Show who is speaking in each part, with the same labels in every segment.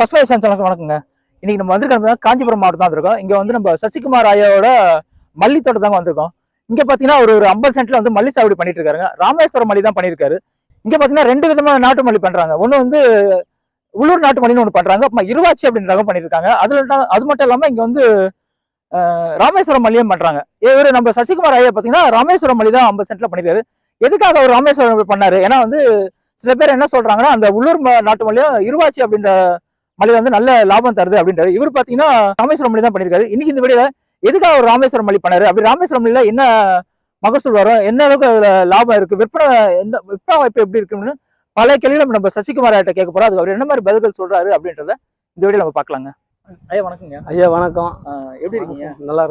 Speaker 1: பசுமை சேனலுக்கு வணக்கங்க. இன்னைக்கு நம்ம வந்திருக்க காஞ்சிபுரம் மாவட்டம் தான் இருக்கோம் இங்க வந்து நம்ம சசிகுமார் ஐயாவோட மல்லி தோட்டம் தாங்க வந்திருக்கோம். இங்க பாத்தீங்கன்னா ஒரு ஒரு ஐம்பது சென்ட்ல வந்து மல்லி சாகுபடி பண்ணிட்டு இருக்காருங்க. ராமேஸ்வரம் மல்லி தான் பண்ணிருக்காரு. இங்க பாத்தீங்கன்னா ரெண்டு விதமான நாட்டு மல்லி பண்றாங்க. ஒன்னு வந்து உள்ளூர் நாட்டு மல்லின்னு ஒன்று பண்றாங்க. இருவாச்சி அப்படின்ற பண்ணியிருக்காங்க பண்ணிருக்காங்க. அதுல அது மட்டும் இல்லாம இங்க வந்து ராமேஸ்வரம் மல்லியும் பண்றாங்க. இவர் நம்ம சசிகுமார் ஐயா பாத்தீங்கன்னா ராமேஸ்வரம் மல்லி தான் ஐம்பது சென்ட்ல பண்ணிருக்காரு. எதுக்காக அவர் ராமேஸ்வரம் பண்ணாரு? ஏன்னா வந்து சில பேர் என்ன சொல்றாங்கன்னா அந்த உள்ளூர் நாட்டு மல்லியும் இருவாச்சி அப்படின்ற மல்லி வந்து நல்ல லாபம் தருது அப்படின்றாரு. இவர் பாத்தீங்கன்னா ராமேஸ்வரம் மல்லி தான் பண்ணிருக்காரு. இன்னைக்கு இந்த வீடியோல எதுக்காக ஒரு ராமேஸ்வரம் மல்லி பண்ணாரு? அப்படி ராமேஸ்வரம் மல்லியில என்ன மகசூல் வரும்? என்ன அளவுக்கு அதுல லாபம் இருக்கு? விற்பனை எந்த விற்பனை வாய்ப்பு எப்படி இருக்குன்னு பல கேள்விகள் நம்ம சசிகுமார் கிட்ட கேட்க போறோம். அதுக்கு அவர் என்ன மாதிரி பதில்கள் சொல்றாரு அப்படின்றத இந்த வீடியோ நம்ம பார்க்கலாங்க. ஐயா வணக்கங்க
Speaker 2: ஐயா வணக்கம்.
Speaker 1: எப்படி இருக்கீங்க?
Speaker 2: நல்லா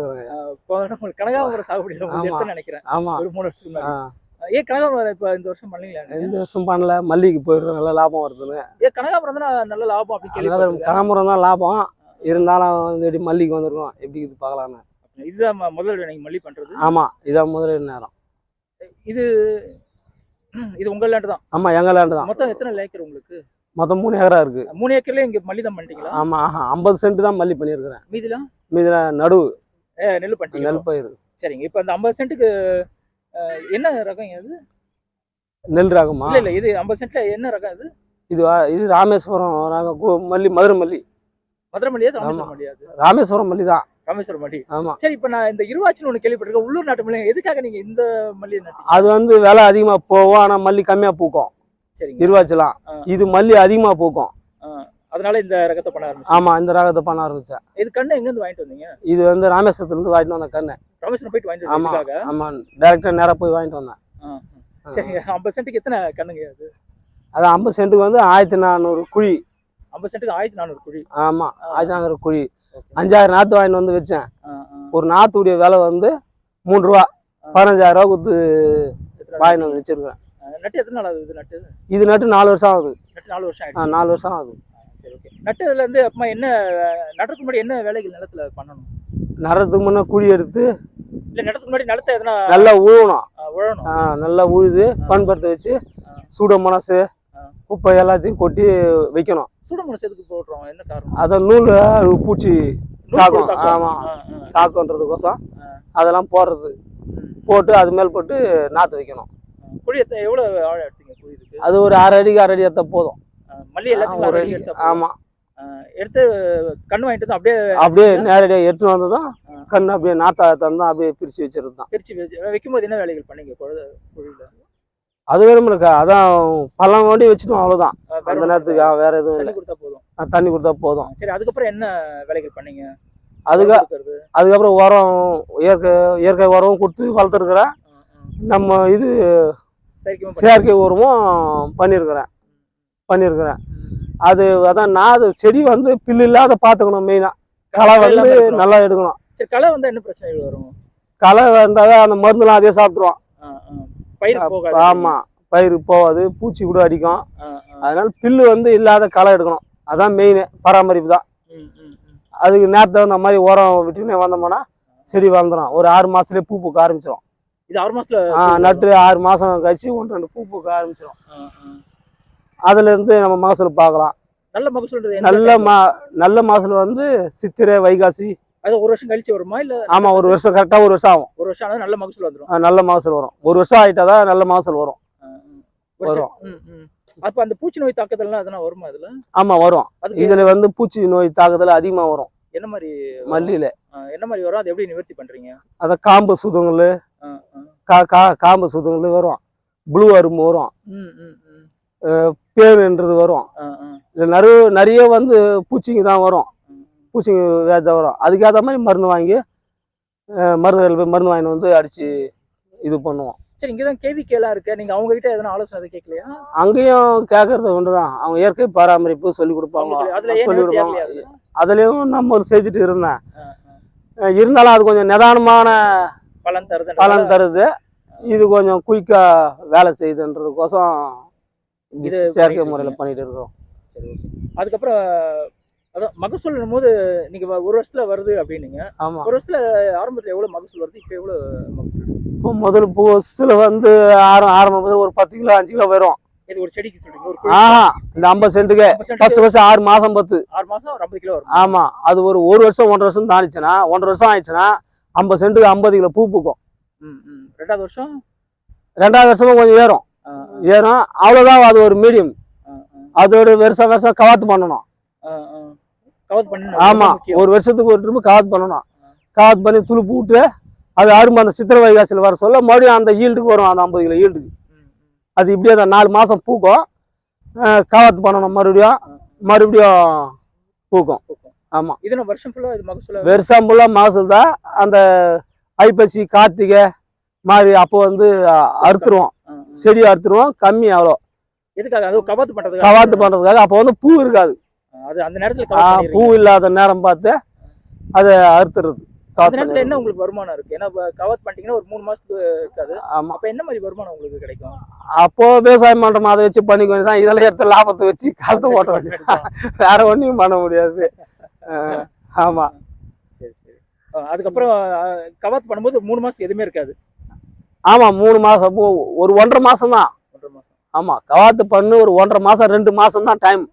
Speaker 1: உங்களுக்கு கனகாமரம் சாகுபடி நினைக்கிறேன்.
Speaker 2: ஆமா.
Speaker 1: ஒரு மூணு வருஷத்துக்கு ஏன் கனகாமரம் இப்ப இந்த வருஷம் பண்ணீங்களா?
Speaker 2: இந்த வருஷம் பண்ணல. மல்லிக்கு போயிடுறோம். நல்லா லாபம் வருதுன்னு.
Speaker 1: ஏன் கனகாமரம் தான் நல்ல லாபம் அப்படி கேள்வி
Speaker 2: கனமரம் தான் லாபம். இருந்தாலும் வந்து எப்படி மல்லிக்கு வந்திருக்கோம்? எப்படி இது பார்க்கலான்னு
Speaker 1: இதுதான் ம- முதல் நீங்க மல்லி பண்றது.
Speaker 2: ஆமா இதான் முதல் நேரம்.
Speaker 1: இது இது உங்க லேண்ட் தான்.
Speaker 2: ஆமா எங்க லேண்டு தான்.
Speaker 1: மொத்தம் எத்தனை ஏக்கர் உங்களுக்கு?
Speaker 2: மொத்தம் மூணு ஏக்கரா இருக்கு.
Speaker 1: மூணு ஏக்கர்ல இங்க மல்லி தான் பண்ணிட்டீங்களா?
Speaker 2: ஆமா ஐம்பது சென்ட் தான் மல்லி பண்ணியிருக்கிறேன்.
Speaker 1: மீதிலாம்?
Speaker 2: மீதில நடுவு.
Speaker 1: ஏ, நெல் பண்ணிட்டீங்க
Speaker 2: நெல் பயிர்.
Speaker 1: சரிங்க. இப்ப அந்த ஐம்பது சென்ட்டுக்கு என்ன ரகம் இது?
Speaker 2: நெல் ராகமா?
Speaker 1: இல்ல இல்ல இது ஐம்பது சென்ட்ல என்ன ரகம் இது?
Speaker 2: இதுவா இது ராமேஸ்வரம் ராகம் கு- மல்லி மதுரை மல்லி.
Speaker 1: மதுரை மல்லியா. ராமேஸ்வரம் மல்லியா அது?
Speaker 2: ராமேஸ்வரம் மல்லி தான்.
Speaker 1: ராமேஸ்வரம் மல்லி.
Speaker 2: ஆமா.
Speaker 1: சரி இப்ப நான் இந்த இருவாச்சின்னு ஒண்ணு கேள்விப்பட்டிருக்கேன். உள்ளூர் நாட்டு மல்லி எதுக்காக நீங்க இந்த நட்டீங்க
Speaker 2: அது வந்து விலை அதிகமா போகும் ஆனா மல்லி கம்மியா பூக்கும்.
Speaker 1: சரிங்க.
Speaker 2: இருவாச்சலாம். இது மல்லி அதிகமா பூக்கும்.
Speaker 1: அதனால இந்த ரகத்தை பண்ண ஆரம்பிச்சு
Speaker 2: ஆமா இந்த ராகத்தை பண்ண ஆரம்பிச்சேன்.
Speaker 1: இது கண்ணு எங்க இருந்து வாங்கிட்டு வந்தீங்க?
Speaker 2: இது வந்து ராமேஸ்வரத்துல இருந்து வாங்கிட்டு வந்த கண்ணு.
Speaker 1: ராமேஸ்வரம் போயிட்டு வாங்கிட்டு
Speaker 2: ஆமா
Speaker 1: வந்ததுக்காக?
Speaker 2: ஆமா. டைரக்டா நேரா போய் வாங்கிட்டு வந்தேன்.
Speaker 1: சரிங்க ஐம்பது சென்ட்டுக்கு எத்தனை கண்ணுங்க அது?
Speaker 2: அது ஐம்பது சென்ட்டுக்கு வந்து ஆயிரத்தி நானூறு குழி.
Speaker 1: ஐம்பது சென்ட்டுக்கு ஆயிரத்தி நானூறு குழி.
Speaker 2: ஆமா ஆயிரத்தி நானூறு குழி. அஞ்சாயிரம் நாத்து வாங்கிட்டு வந்து வச்சேன். ஒரு நாத்துடைய விலை வந்து மூணு ரூபா பதினஞ்சாயிரம் ரூபா கொடுத்து வாங்கிட்டு வந்து வச்சிருக்கேன்
Speaker 1: நட்டு எத்தனை நாள் ஆகுது இது நட்டு?
Speaker 2: இது நட்டு நாலு வருஷம் ஆகுது.
Speaker 1: நட்டு நாலு வருஷம்
Speaker 2: ஆ,
Speaker 1: ஆயிடுச்சு.
Speaker 2: நாலு வருஷம் ஆகுது.
Speaker 1: சரி ஓகே. நட்டதுல இருந்து அப்பமா என்ன நடுறதுக்கு முன்னாடி என்ன வேலைகள் நிலத்துல பண்ணணும்?
Speaker 2: நடுறதுக்கு முன்னே குழி எடுத்து
Speaker 1: இல்ல நடுறதுக்கு முன்னாடி நிலத்தை எதனா
Speaker 2: நல்லா
Speaker 1: உழணும்
Speaker 2: ஆ, நல்லா உழுது பண்படுத்த வச்சு. சூட மனசு. குப்பை எல்லாத்தையும் கொட்டி வைக்கணும்
Speaker 1: சூடமனசு எதுக்கு போடுறோம் என்ன காரணம்
Speaker 2: அதை நூல் பூச்சி தாக்கம்
Speaker 1: போட்டு தாக்கம்.
Speaker 2: ஆமா
Speaker 1: ஆ, ஆ.
Speaker 2: தாக்கன்றதுக்கோசம். அதெல்லாம் போடுறது. போட்டு அது மேல் போட்டு நாற்று வைக்கணும்
Speaker 1: குழி எத்தனை எவ்வளவு ஆழம் எடுத்தீங்க குழி இதுக்கு
Speaker 2: அது ஒரு அரை அடிக்கு அரை அடி எடுத்த போதும்
Speaker 1: மல்லி எல்லாத்தையும்
Speaker 2: ஒரு அடி
Speaker 1: எடுத்தா போதும்.
Speaker 2: ஆமா
Speaker 1: அஹ், எடுத்து கண்ணு வாங்கிட்டு அப்படியே
Speaker 2: அப்படியே நேரடியாக எடுத்துட்டு வந்ததும். கண்ணு அப்படியே நாத்தா தந்தா அப்படியே பிரிச்சு வச்சிருது தான்
Speaker 1: பிரிச்சு வச்சு வைக்கும்போது என்ன வேலைகள் பண்ணீங்க?
Speaker 2: அது வேணும் இருக்கா அதான் பள்ளம் கொண்டு வச்சுட்டோம் அவ்வளோதான் அந்த நேரத்துக்கு வேற எதுவும்
Speaker 1: தண்ணி
Speaker 2: இல்லை.
Speaker 1: கொடுத்தா போதும்.
Speaker 2: தண்ணி கொடுத்தா போதும்.
Speaker 1: சரி அதுக்கப்புறம் என்ன வேலைகள் பண்ணீங்க?
Speaker 2: அதுக்கு. அதுக்கப்புறம் உரம் இயற்கை இயற்கை உரம் கொடுத்து வளர்த்துருக்குறேன். நம்ம இது செயற்கை உரமும் பண்ணியிருக்கிறேன் பண்ணியிருக்கிறேன். அது அதான் நான் அது செடி வந்து பில்லு இல்லாத பார்த்துக்கணும் மெயினாக களை வந்து. நல்லா எடுக்கணும்.
Speaker 1: சரி களை வந்தா என்ன பிரச்சனைகள் வரும்?
Speaker 2: களை வந்தாவே அந்த மருந்துலாம் அதே சாப்பிட்ருவோம்.
Speaker 1: பயிர் போகாது.
Speaker 2: ஆமாம் பயிர் போகாது பூச்சி கூட அடிக்கும். அதனால பில்லு வந்து இல்லாத களை எடுக்கணும். அதான் மெயின் பராமரிப்பு தான். அதுக்கு நேரத்தை அந்த மாதிரி உரம் விட்டுன்னு வந்தோம்னா செடி வளர்ந்துடும் ஒரு ஆறு மாசத்துலயே பூ பூக்க ஆரம்பிச்சிடும்
Speaker 1: இது ஆறு மாசத்துல
Speaker 2: ஆ நட்டு ஆறு மாசம் கழிச்சு ஒன்று ரெண்டு பூ பூக்க ஆரம்பிச்சிடும். அதுல இருந்து நம்ம மகசூல் பார்க்கலாம்.
Speaker 1: நல்ல எந்த
Speaker 2: நல்ல? மா நல்ல மகசூல் வந்து சித்திரை வைகாசி
Speaker 1: அது ஒரு வருஷம் கழிச்சு வருமா இல்ல
Speaker 2: ஆமா ஒரு வருஷம் கரெக்டா ஒரு வருஷம் ஆகும்.
Speaker 1: ஒரு வருஷம் ஆனா நல்ல மகசூல் வந்துரும்.
Speaker 2: ஆ, நல்ல மகசூல் வரும். ஒரு வருஷம் ஆயிட்டாதான் நல்ல மகசூல் வரும். வரும்.
Speaker 1: அப்ப அந்த பூச்சி நோய் தாக்குதல்லாம் எதனா வருமா இதுல
Speaker 2: ஆமா வரும். இதுல வந்து பூச்சி நோய் தாக்குதல் அதிகமா வரும்.
Speaker 1: என்ன மாதிரி?
Speaker 2: மல்லியில.
Speaker 1: என்ன மாதிரி வரும்? அது எப்படி நிவர்த்தி பண்றீங்க?
Speaker 2: அத காம்பு சுதுங்கல். கா கா காம்பு சுதுங்கல் வரும். ப்ளூ அரும்பு வரும். பேருன்றது வரும்.
Speaker 1: அஹ், அஹ்.
Speaker 2: இது நிறைய நிறைய வந்து பூச்சிங்க தான் வரும்.
Speaker 1: ம்.
Speaker 2: பூச்சிங்க வேத வரும் அதுக்கேற்ற மாதிரி மருந்து வாங்கி போய் மருந்து வாங்கிட்டு வந்து அடிச்சு இது பண்ணுவோம்.
Speaker 1: சரி இங்கதான் கேவி கேலா இருக்கு? நீங்க அவங்க கிட்ட எதனா ஆலோசனை கேட்கலையா?
Speaker 2: அங்கேயும் கேட்கறது ஒன்று தான் அவங்க இயற்கை பராமரிப்பு சொல்லி கொடுப்பாங்க.
Speaker 1: சொல்லி-
Speaker 2: கொடுப்பாங்க? அதுலேயும் நம்ம ஒரு செஞ்சுட்டு இருந்தேன். இருந்தாலும் அது கொஞ்சம் நிதானமான
Speaker 1: பலன் தருது
Speaker 2: பலன் தருது. இது கொஞ்சம் குயிக்கா வேலை செய்யுதுன்றதுக்கோசம் செயற்கை முறையில். பண்ணிட்டு இருக்கோம்
Speaker 1: சரி அதுக்கப்புறம் அதான் மகசூல் போது நீங்க ஒரு வருஷத்துல வருது அப்படின்னீங்க.
Speaker 2: ஆமா.
Speaker 1: ஒரு வருஷத்துல ஆரம்பத்துல எவ்வளவு மகசூல் வருது இப்ப எவ்வளவு மகசூல்?
Speaker 2: இப்போ முதல் பூசில் வந்து ஆரம் ஆரம்பம் முதல்ல ஒரு பத்து கிலோ அஞ்சு கிலோ வரும்.
Speaker 1: இது ஒரு செடிக்கு சொல்றீங்க
Speaker 2: ஆஹா இந்த ஐம்பது சென்ட்டுக்கு. ஃபர்ஸ்ட் ஃபர்ஸ்ட் ஆறு மாசம் பத்து.
Speaker 1: ஆறு மாசம் ஒரு ஐம்பது கிலோ வரும்.
Speaker 2: ஆமா அது ஒரு ஒரு வருஷம் ஒன்றரை வருஷம் தாண்டிச்சுன்னா ஒன்றரை வருஷம் ஆயிடுச்சுன்னா ஐம்பது சென்ட்டுக்கு ஐம்பது கிலோ பூ பூக்கும்.
Speaker 1: ரெண்டாவது வருஷம்?
Speaker 2: ரெண்டாவது வருஷமும் கொஞ்சம் ஏறும்.
Speaker 1: ஆ, ஆ,
Speaker 2: ஏறும் அவ்வளோதான் அது ஒரு மீடியம்.
Speaker 1: ஆ, ஆ,
Speaker 2: அதோட வருஷம் வருஷம் கவாத்து பண்ணணும்.
Speaker 1: ஆ, ஆ. கவர் பண்ணி
Speaker 2: ஆமா ஒரு வருஷத்துக்கு ஒரு ட்ரிப்பு கவாத்து பண்ணணும். கவாத்து பண்ணி துளுப்பு விட்டு அது அரும்பு அந்த சித்திரை வைகாசியில் வர சொல்ல மறுபடியும் அந்த ஈல்டுக்கு வரும் அந்த ஐம்பது கிலோ ஈல்டுக்கு. அது இப்படியே தான் நாலு மாசம் பூக்கும். கவாத்து பண்ணணும் மறுபடியும் மறுபடியும் பூக்கும். ஆமா.
Speaker 1: இது நம்ம வருஷம் ஃபுல்லா இது மகசூல
Speaker 2: வருஷம் ஃபுல்லாக மகசூல் தான் அந்த ஐப்பசி கார்த்திகை மாதிரி அப்போ வந்து அறுத்துருவோம். செடி அறுத்துருவோம் கம்மி அவ்வளோ.
Speaker 1: எதுக்காக? அது கவாத்து பண்றதுக்காக?
Speaker 2: கவாத்து பண்றதுக்காக அப்போ வந்து பூ இருக்காது.
Speaker 1: அது அந்த நேரத்துல
Speaker 2: பூ. இல்லாத நேரம் பார்த்து அதை அறுத்துறது
Speaker 1: நேரத்துல என்ன. உங்களுக்கு வருமானம் இருக்கு? ஏன்னா கவாத்து பண்ணிட்டீங்கன்னா ஒரு மூணு மாசத்துக்கு இருக்காது.
Speaker 2: ஆமா.
Speaker 1: அப்ப என்ன மாதிரி வருமானம் உங்களுக்கு கிடைக்கும்?
Speaker 2: அப்போ விவசாயம் பண்றோம் அதை வச்சு பண்ணிக்க வேண்டியதான் இதெல்லாம் எடுத்து லாபத்தை வச்சு காலத்தை ஓட்ட வேண்டியது. வேற ஒன்றும் பண்ண முடியாது. ஆமா.
Speaker 1: சரி சரி. அதுக்கப்புறம் ஆ, கவாத்து பண்ணும்போது மூணு மாசத்துக்கு எதுவுமே இருக்காது.
Speaker 2: ஆமா மூணு மாசம் ஒரு ஒன்றரை மாசம் தான்
Speaker 1: ஒன்றரை மாசம்.
Speaker 2: ஆமா கவாத்து பண்ணு ஒரு ஒன்றரை மாசம் ரெண்டு மாசம் தான் டைம்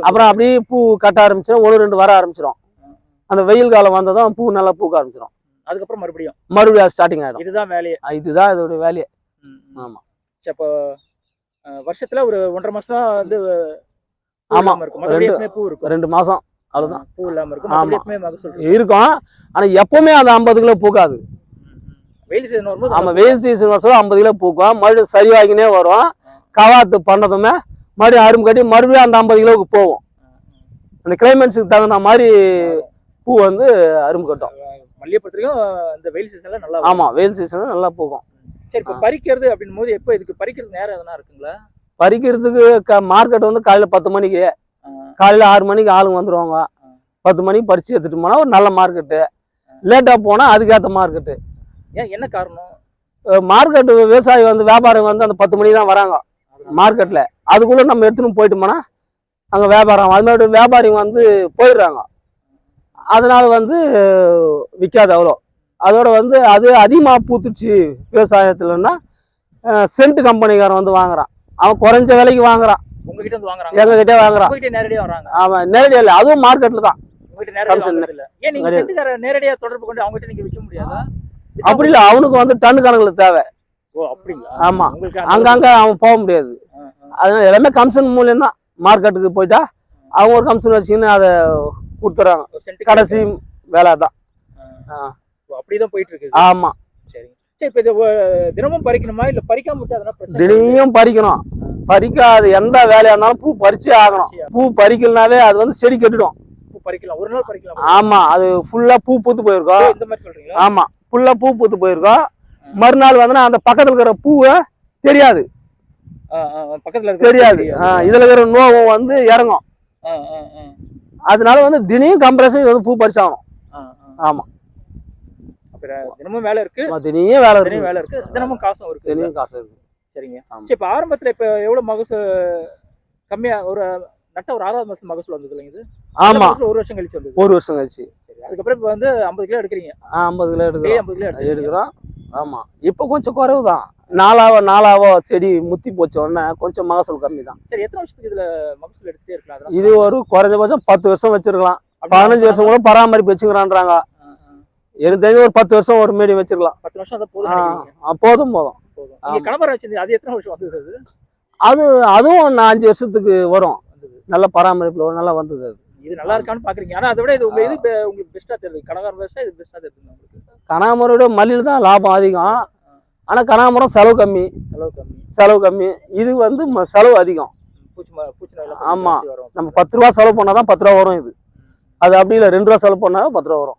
Speaker 2: அப்புறம் அப்படியே பூ கட்ட ஆரம்பிச்சிடும் ஒன்று ரெண்டு வர ஆரம்பிச்சிடும் அந்த வெயில் காலம் வந்ததும் பூ நல்லா பூக்க ஆரம்பிச்சிடும்
Speaker 1: அதுக்கப்புறம் மறுபடியும்?
Speaker 2: மறுபடியும் ஸ்டார்டிங் ஆயிடும்.
Speaker 1: இதுதான் வேலையே.
Speaker 2: இதுதான் இதோட வேலையை.
Speaker 1: ம், ம்.
Speaker 2: ஆமா.
Speaker 1: சரி, அப்போ வருஷத்துல ஒரு ஒன்றரை மாசம் தான் வந்து பூ
Speaker 2: ஆமா,
Speaker 1: இல்லாம இருக்கும்.
Speaker 2: ரெண்டு-
Speaker 1: பூ இருக்கும்.
Speaker 2: ரெண்டு மாசம். அவ்வளவுதான்.
Speaker 1: ஆ, பூ இல்லாம இருக்கும்.
Speaker 2: ஆமா.
Speaker 1: மற்றபடி எப்பவுமே மகசூல் இருக்கும்.
Speaker 2: இருக்கும். ஆனா எப்பவுமே அந்த ஐம்பது கிலோ பூக்காது.
Speaker 1: வெயில் சீசன் வரும்போது
Speaker 2: ஆமா
Speaker 1: நல்லா
Speaker 2: வெயில் சீசன் வருஷம் ஐம்பது கிலோ பூக்கும். மறுபடியும் சரிவாகினே வரும். கவாத்து பண்ணதுமே மறுபடியும் அரும்பு கட்டி மறுபடியும் அந்த ஐம்பது கிலோவுக்கு போகும்
Speaker 1: பூ- ஆ,
Speaker 2: அந்த கிளைமேட்ஸுக்கு தகுந்த மாதிரி பூ வந்து அரும்பு கட்டும்.
Speaker 1: மல்லிகை பொறுத்தவரைக்கும் இந்த வெயில் சீசன்ல நல்லா
Speaker 2: ஆமா வெயில் சீசன் நல்லா பூக்கும்.
Speaker 1: சரி இப்போ பறிக்கிறது அப்படின் போது எப்போ இதுக்கு பறிக்கிறது நேரம் எதனா இருக்குங்களா?
Speaker 2: பறிக்கிறதுக்கு க மார்க்கெட் வந்து காலையில பத்து மணிக்கு. காலையில ஆறு மணிக்கு ஆளுங்க வந்துருவாங்க. பத்து மணிக்கு பறிச்சு எடுத்துட்டு போனா ஒரு நல்ல மார்க்கெட்டு லேட்டா போனா அதுக்கேற்ற மார்க்கெட்டு
Speaker 1: ஏன் என்ன காரணம்?
Speaker 2: மார்க்கெட்டு விவசாயி வந்து வியாபாரம் வந்து அந்த பத்து மணிக்கு தான் வராங்க. மார்க்கெட்ல அதுக்குள்ள நம்ம எடுத்துன்னு போயிட்டோம்னா அங்க வியாபாரம் அது மாதிரி வியாபாரிங்க வந்து போயிடுறாங்க. அதனால வந்து விற்காது அவ்வளோ. அதோட வந்து அது அதிகமாக பூத்துச்சு விவசாயத்துலன்னா சென்ட் கம்பெனிக்காரன் வந்து வாங்குறான். அவன் குறைஞ்ச விலைக்கு வாங்குறான்.
Speaker 1: உங்ககிட்ட வாங்குறாங்க
Speaker 2: எங்ககிட்டே வாங்குறான்.
Speaker 1: உங்ககிட்ட நேரடியா வராங்க.
Speaker 2: அவன் நேரடியாக இல்லை அதுவும் மார்க்கெட்டில் தான்.
Speaker 1: உங்ககிட்ட நேரடியா
Speaker 2: Commission.
Speaker 1: வாங்குறது இல்ல. ஏன் நீங்க
Speaker 2: கிடையாது.
Speaker 1: செட்டுக்கார நேரடியா தொடர்பு கொண்டு அவங்ககிட்ட நீங்க விற்க முடியாதா?
Speaker 2: அப்படி இல்லை அவனுக்கு வந்து டன் கணக்கில் தேவை.
Speaker 1: ஓ அப்படிங்களா?
Speaker 2: ஆமா.
Speaker 1: உங்களுக்கு அந்த-
Speaker 2: அங்கங்க அவன் போக முடியாது. அதனால எல்லாமே கமிஷன் மூலியம் தான் மார்க்கெட்டுக்கு போயிட்டா அவங்க ஒரு கமிஷன் வச்சுக்கின்னு அதை
Speaker 1: சென்ட்
Speaker 2: கடைசி வேலை தான்.
Speaker 1: அப்படிதான் போயிட்டு இருக்கு
Speaker 2: ஆமா.
Speaker 1: சரி சரி இப்போ இது தினமும் பறிக்கணுமா? இல்ல பறிக்காம விட்டு
Speaker 2: தினையும் பறிக்கணும். பறிக்காது. எந்த வேலையா இருந்தாலும் பூ பறிச்சே ஆகணும். பூ பறிக்கலனாவே அது வந்து செடி கெட்டுடும்.
Speaker 1: பூ பறிக்கலாம். ஒரு நாள் பறிக்கலாம்.
Speaker 2: ஆமா. அது ஃபுல்லா பூ பூத்து போயிருக்கோம்.
Speaker 1: இந்த மாதிரி
Speaker 2: ஆமா. ஃபுல்லா பூ பூத்து போயிருக்கோம். மறுநாள் வந்து அந்த பக்கத்துல இருக்கிற பூவை தெரியாது.
Speaker 1: பக்கத்துல இருக்க
Speaker 2: தெரியாது. இதுல இருக்கிற நோவும் வந்து இறங்கும். அதனால வந்து தினையும் கம்ப்ரஸன் இது வந்து பூ பறிச்சாகணும். ஆமா.
Speaker 1: தினமும் வேலை இருக்கு.
Speaker 2: தினையும் வேலை இருக்கு.
Speaker 1: வேலை இருக்கு. தினமும் காசும் இருக்கு.
Speaker 2: தினையும் காசு இருக்கு.
Speaker 1: சரிங்க. சரி இப்போ ஆரம்பத்துல இப்போ எவ்வளவு மகசூல் கம்மியா ஒரு நட்ட ஒரு ஆறாவது மாசம் மகசூல் வந்தது இல்லைங்க இது?
Speaker 2: ஆமா.
Speaker 1: மகசூல் ஒரு வருஷம் கழிச்சு வந்தது.
Speaker 2: ஒரு வருஷம் கழிச்சு.
Speaker 1: சரி அதுக்கப்புறம் இப்போ வந்து ஐம்பது கிலோ எடுக்கிறீங்க.
Speaker 2: ஐம்பது கிலோ எடுக்கிறோம்.
Speaker 1: ஐம்பது கிலோ
Speaker 2: எடுக்கிறோம். ஆமா. இப்போ கொஞ்சம் குறைவு தான் நாலாவோ நாலாவோ செடி முத்தி போச்ச உடனே கொஞ்சம் மகசூல் கம்மி தான்
Speaker 1: சரி எத்தனை வருஷத்துக்கு இதுல மகசூல் எடுத்துட்டே இருக்கலாம்?
Speaker 2: இது ஒரு குறைஞ்சபட்சம் பத்து வருஷம் வச்சிருக்கலாம். பதினஞ்சு வருஷம் கூட பராமரிப்பு வச்சுக்கிறான்றாங்க. எனக்கு தெரிஞ்சு ஒரு பத்து வருஷம் ஒரு மீடியம் வச்சிருக்கலாம்.
Speaker 1: பத்து வருஷம் போதும்
Speaker 2: போதும்
Speaker 1: அது எத்தனை வருஷம் வந்தது அது?
Speaker 2: அது அதுவும் அஞ்சு வருஷத்துக்கு வரும். நல்ல பராமரிப்புல நல்லா வந்தது அது.
Speaker 1: இது நல்லா இருக்கான்னு பாக்குறீங்க. ஆனா அதை விட இது உங்க இது உங்களுக்கு பெஸ்டா தெரியுது. கடகார விவசாயம் இது பெஸ்டா தெரியுது
Speaker 2: கனாமரோட மல்லியில் தான் லாபம் அதிகம். ஆனா கனாமரம் செலவு கம்மி.
Speaker 1: செலவு கம்மி.
Speaker 2: செலவு கம்மி. இது வந்து செலவு அதிகம்.
Speaker 1: பூச்சி ம- பூச்சி நோய் எல்லாம்
Speaker 2: ஆமா.
Speaker 1: ஜாஸ்தி வரும்.
Speaker 2: நம்ம பத்து ரூபா செலவு பண்ணாதான் தான் பத்து ரூபா வரும் இது. அது அப்படி இல்லை ரெண்டு ரூபா செலவு பண்ணாதான் பத்து ரூபா வரும்.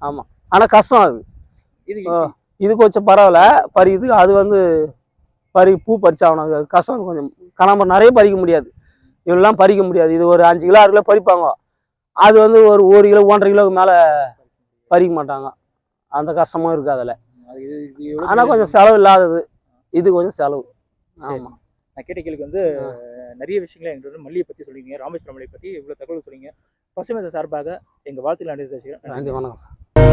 Speaker 2: ஆமா. ஆனா கஷ்டம் அது.
Speaker 1: இது.
Speaker 2: இது கொஞ்சம் பரவாயில்ல. பறிக்குது அது வந்து பறி பூ பறிச்சாகணும். அது கஷ்டம் கொஞ்சம். கனாமரம் நிறைய பறிக்க முடியாது. இவெல்லாம் பறிக்க முடியாது. இது ஒரு அஞ்சு கிலோ ஆறு கிலோ பறிப்பாங்க. அது வந்து ஒரு ஒரு கிலோ ஒன்றரை கிலோவுக்கு மேலே பறிக்க மாட்டாங்க. அந்த கஷ்டமும் இருக்குது அதில் ஆனால் கொஞ்சம் செலவு இல்லாதது. இது கொஞ்சம் செலவு. ஆமாம்
Speaker 1: நான் கேட்ட கேள்விக்கு வந்து நிறைய விஷயங்களை எங்களோட மல்லியை பத்தி சொல்லிங்க ராமேஸ்வரம் மல்லியை பத்தி இவ்வளவு தகவல் சொன்னீங்க பசுமை சார்பாக எங்க வாழ்த்துக்கள் அனுப்பி
Speaker 2: நன்றி வணக்கம் சார்.